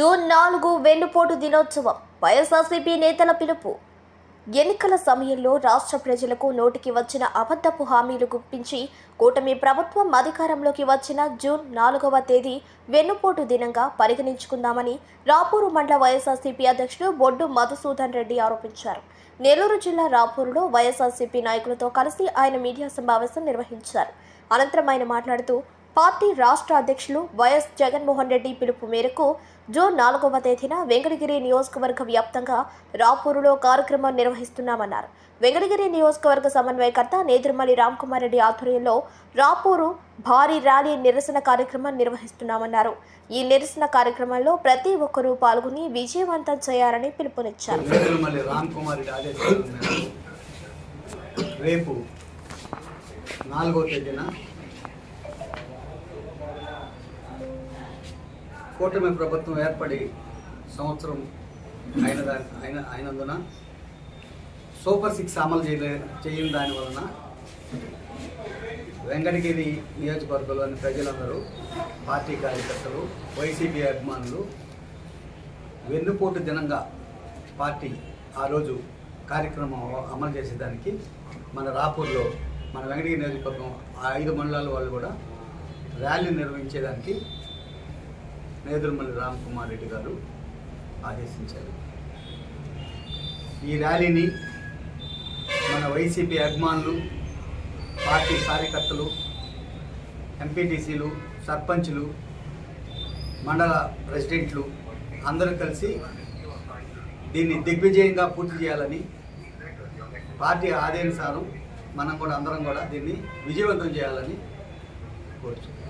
June నాలుగు వెన్నుపోటు దినోత్సవం. వైఎస్ఆర్సీపీ నేతల పిలుపు. ఎన్నికల సమయంలో రాష్ట్ర ప్రజలకు నోటికి వచ్చిన అబద్ధపు హామీలు గుప్పించి కూటమి ప్రభుత్వం అధికారంలోకి వచ్చిన జూన్ నాలుగవ తేదీ వెన్నుపోటు దినంగా పరిగణించుకుందామని రాపూరు మండల వైఎస్ఆర్సీపీ అధ్యక్షుడు బొడ్డు మధుసూదన్ రెడ్డి ఆరోపించారు. నెల్లూరు జిల్లా రాపూరులో వైఎస్ఆర్సీపీ నాయకులతో కలిసి ఆయన మీడియా సమావేశం నిర్వహించారు. అనంతరం ఆయన మాట్లాడుతూ పార్టీ రాష్ట్ర అధ్యక్షులు వైఎస్ జగన్మోహన్ రెడ్డి పిలుపు మేరకు జూన్ నాలుగవ తేదీన వెంకటగిరి నియోజకవర్గ వ్యాప్తంగా రాపూరులో కార్యక్రమం నిర్వహిస్తున్నామన్నారు. వెంకటగిరి నియోజకవర్గ సమన్వయకర్త నేదురుమల్లి రామ్కుమార్ రెడ్డి ఆధ్వర్యంలో రాపూరు భారీ ర్యాలీ నిరసన కార్యక్రమం నిర్వహిస్తున్నామన్నారు. ఈ నిరసన కార్యక్రమంలో ప్రతి ఒక్కరూ పాల్గొని విజయవంతం చేయాలని పిలుపునిచ్చారు. రేపు నాలుగో తేదీన కూటమి ప్రభుత్వం ఏర్పడి సంవత్సరం అయిన దాని అయిన అయినందున సూపర్ సిక్స్ అమలు చేయలే చేయని దాని వలన వెంకటగిరి నియోజకవర్గంలోని ప్రజలందరూ పార్టీ కార్యకర్తలు వైసీపీ అభిమానులు వెన్నుపోటు దినంగా పార్టీ ఆ రోజు కార్యక్రమం అమలు చేసేదానికి మన రాపూర్లో మన వెంకటగిరి నియోజకవర్గం ఆ ఐదు మండలాల వాళ్ళు కూడా ర్యాలీ నిర్వహించేదానికి నేదురుమల్లి రామ్ కుమార్ రెడ్డి గారు ఆదేశించారు. ఈ ర్యాలీని మన వైసీపీ అభిమానులు పార్టీ కార్యకర్తలు ఎంపీటీసీలు సర్పంచ్లు మండల ప్రెసిడెంట్లు అందరూ కలిసి దీన్ని దిగ్విజయంగా పూర్తి చేయాలని పార్టీ ఆదేశానుసారం మనం కూడా అందరం కూడా దీన్ని విజయవంతం చేయాలని కోరుచున్నాం.